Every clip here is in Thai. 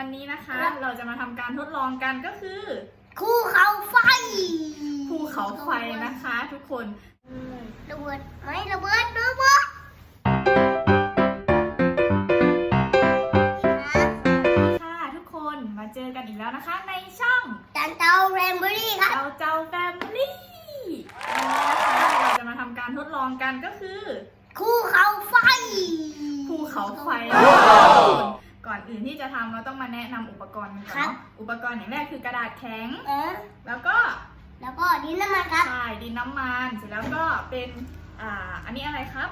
วันนี้นะคะเราจะมาทำการทดลองกันก็คือคู่เขาไฟภูเขาไฟนะคะ ทุกคน ระเบิดไหมระเบิดระเบิดครับค่ะ ทุกคนมาเจอกันอีกแล้วนะคะ ในช่องจันเตาแรมเบอรี่ครับ เราเจ้าแฟมิลี่วันนี้นะคะเราจะมาทำการทดลองกันก็คือ คู่เขาไฟ ภูเขาไฟนะคะทุกคนก่ อนอื่นที่จะทำเราต้องมาแนะนำอุปกรณ์กันก่อนเนาะอุปกรณ์อย่างแรกคือกระดาษแข็ง เออ แล้วก็แล้วก็ดินน้ำมันครับ ใช่ดินน้ำมันเสร็จแล้วก็เป็นอ่าอันนี้อะไรครับ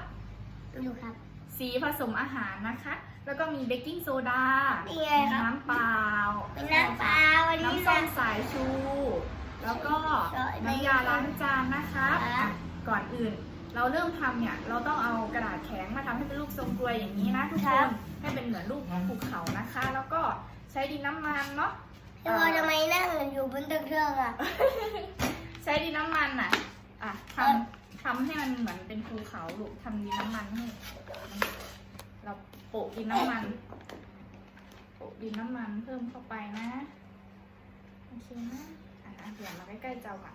ดูครับ สีผสมอาหารนะคะ แล้วก็มีเบกกิ้งโซดานี่ไงครับ น้ำเปล่า เป็นน้ำปลาวันนี้น้ำส้นะ มสายชู แล้วก็ใช่น้ำยาล้างจานนะคะครับก่อนอื่น เราเริ่มทำเนี่ยเราต้องเอากระดาษแข็งมาทำให้เป็นรูปทรงกลวยอย่างนี้นะทุกคนให้เป็นเหมือนรูปภูเขานะคะ แล้วก็ใช้ดินน้ำมันเนาะเธอทำไมนั่งอยู่บนตึกเครื่องอะ ใช้ดินน้ำมันอะ อะทำทำให้มันเหมือนเป็นภูเขาลูกทำดินน้ำมันให้เราโปะดินน้ำมัน โปะดินน้ำมันเพิ่มเข้าไปนะ โอเคนะ อะอะเดี๋ยวมาใกล้ๆเจ้าก่อน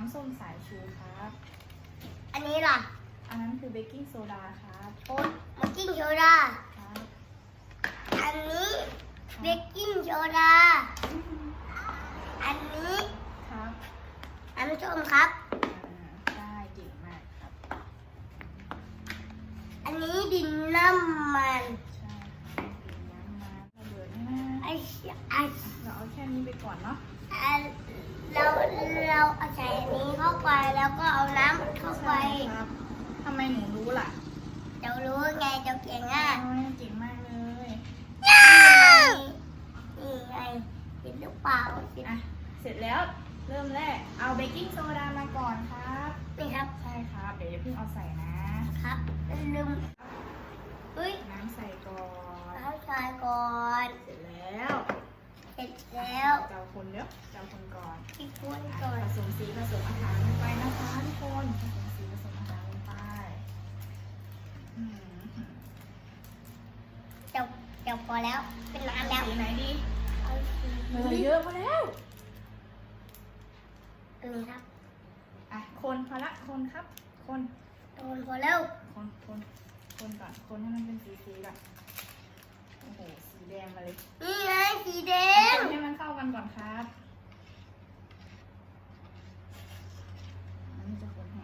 นคือน้ำส้มสายชูครับ อันนี้ล่ะ อันนั้นคือเบกกิ้งโซดาครับโอ๊ตเบกกิ้งโซดา ครับ อันนี้เบกกิ้งโซดา อันนี้ครับน้ำส้มครับ อ่าได้เก่งมากครับ อันนี้ดินน้ำมัน ใช่ครับดื่มน้ำมาระเบิดนะไอ้เหี้ยไอ้เราเอาแค่นี้ไปก่อนเนาะ อัน เราเราเอาใส่อันนี้เข้าไปแล้วก็เอาน้ำเข้าไป ครับทำไมหนูรู้ล่ะเดี๋ยวรู้ไงเดี๋ยวเก่งอะโอ้ยเก่งมากเลยนี่ไงเห็นหรือเปล่าสิอะเสร็จแล้วเริ่มแรกเอาเบกกิ้งโซดามาก่อนครับนี่ครับใช่ครับ เดี๋ยวอย่าเพิ่งเอาใส่นะครับลืมเฮ้ยน้ำใส่ก่อนน้ำชายก่อน เสร็จแล้ว เสร็จแล้วเจ้าคนเดี๋ยวเจ้าคนก่อนที่คุ้นก่อนผสมสีผสมอาหารลงไปนะคะทุกคนผสมสีผสมอาหารลงไปอืมเดี๋ยวเดี๋ยวพอแล้วเป็นน้ำแล้วสีไหนดีเอาสีเออเยอะมาแล้วนี่ครับอะคนพอละคนครับ คนโดนพอแล้วคนคนคนก่อนคนให้มันเป็นสีสีก่อนโอ้โหสีแดงมาเลยนี่ไงสีแดง คนให้มันเข้ากันก่อนครับอันนี้จะคนให้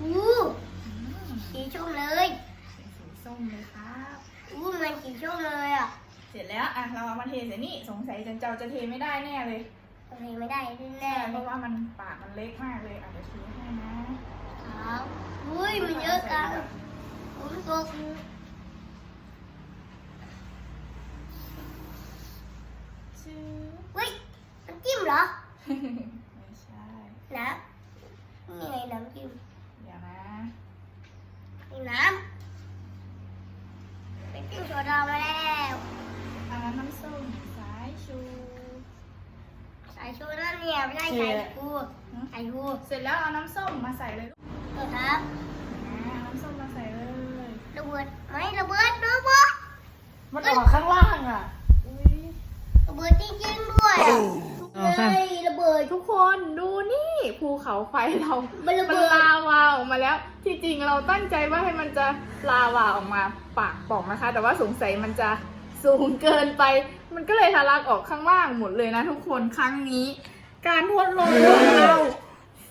อู้อืมสีส้มเลยเป็นสีส้มเลยครับ อู้มันสีส้มเลยอะเสร็จแล้วอะเราเอามาเทใส่นี่สงสัยจันเจ้าจะเทไม่ได้แน่เลยทำไมไม่ได้แน่ใช่ๆเพเลยราะว่ามันปากมันเล็กมากเลยอาจจะเทให้นะครับ อุ้ยมันเยอะจังผมตัวคือ ชื่อ อุ้ยน้ำจิ้ม เหรอ ไม่ใช่ น้ำนี่ไงน้ำจิ้มเดี๋ยวนะนี่น้ำเป็นจิ้มโซดามาแล้วอันนั้นน้ำส้มสายชูใส่ชูนั่นเนี่ยไม่ได้ใส่ชูใส่ชูเสร็จแล้วเอาน้ำส้มมาใส่เลยลูกเออครับ อ่าเอาน้ำส้มมาใส่เลย ระเบิดไหมระเบิดระเบิด มันออกข้างล่างอะอุ้ย ระเบิดจริงๆด้วยอะเฮ้ยระเบิด ทุกคน ดูนี่ภูเขาไฟเรา มันระเบิด ลาวาออกมาแล้ว ที่จริงเราตั้งใจว่าให้มันจะลาวาออกมาปากป่องนะคะ แต่ว่าสงสัยมันจะสูงเกินไป มันก็เลยทะลักออกข้างล่างหมดเลยนะทุกคนครั้งนี้ การทดลองของเรา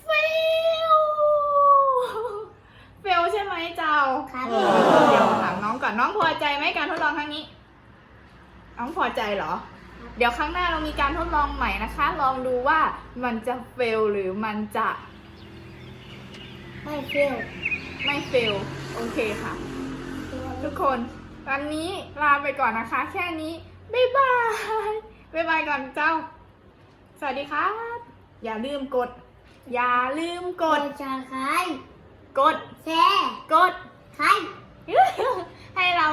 เฟลเฟลใช่ไหมเจ้า ครับเดี๋ยวถามน้องก่อนน้องพอใจไหมการทดลองครั้งนี้ น้องพอใจเหรอค เดี๋ยวครั้งหน้าเรามีการทดลองใหม่นะคะ ลองดูว่ามันจะเฟลหรือมันจะไม่เฟี้ยวไม่เฟลโอเคค่ะ ทุกคนวันนี้ลาไปก่อนนะคะ แค่นี้ บ๊ายบาย บ๊ายบายก่อนเจ้า สวัสดีครับ อย่าลืมกด อย่าลืมกกดดชาไครกด แชร์กด ใคร ให้เรา